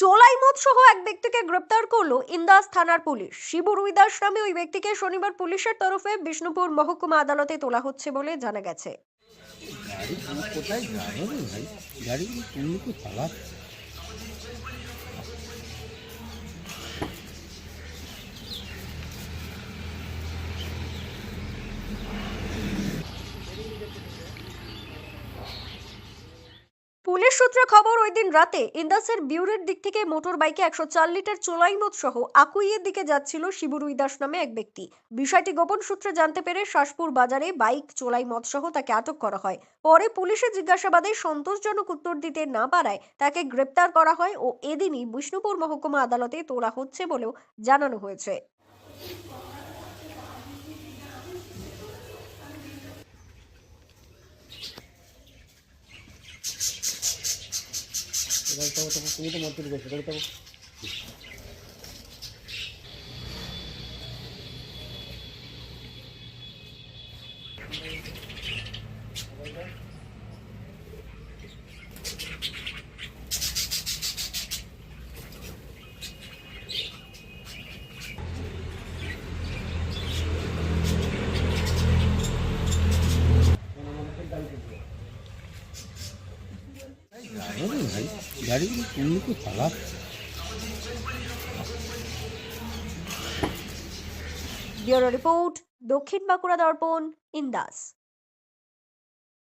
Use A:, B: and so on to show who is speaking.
A: চোলাই মদ সহ এক ব্যক্তিকে গ্রেপ্তার করল ইন্দাস থানার পুলিশ। শিবু রুইদাস নামে ওই ব্যক্তিকে শনিবার পুলিশের তরফে বিষ্ণুপুর মহকুমা আদালতে তোলা হচ্ছে বলে জানা গেছে।
B: কোথায়? গাড়ি তুমি
A: পুলিশ সূত্রে খবর, ওই দিন রাতে ইন্দাসের বিউরের দিক থেকে মোটর বাইকে একশো চার লিটার চোলাই মদ সহ আকুইয়ের দিকে যাচ্ছিল শিবু রুইদাস নামে এক ব্যক্তি। বিষয়টি গোপন সূত্রে জানতে পেরে শাসপুর বাজারে বাইক চোলাই মদ সহ তাকে আটক করা হয়। পরে পুলিশের জিজ্ঞাসাবাদে সন্তোষজনক উত্তর দিতে না পারায় তাকে গ্রেপ্তার করা হয় ও এদিনই বিষ্ণুপুর মহকুমা আদালতে তোলা হচ্ছে বলেও জানানো হয়েছে।
B: তো তো তুমি তো মন্ত্রী গেছো এবার চালাচ্ছ?
A: ব্যুরো রিপোর্ট দক্ষিণ বাঁকুড়া দর্পণ ইন্দাস।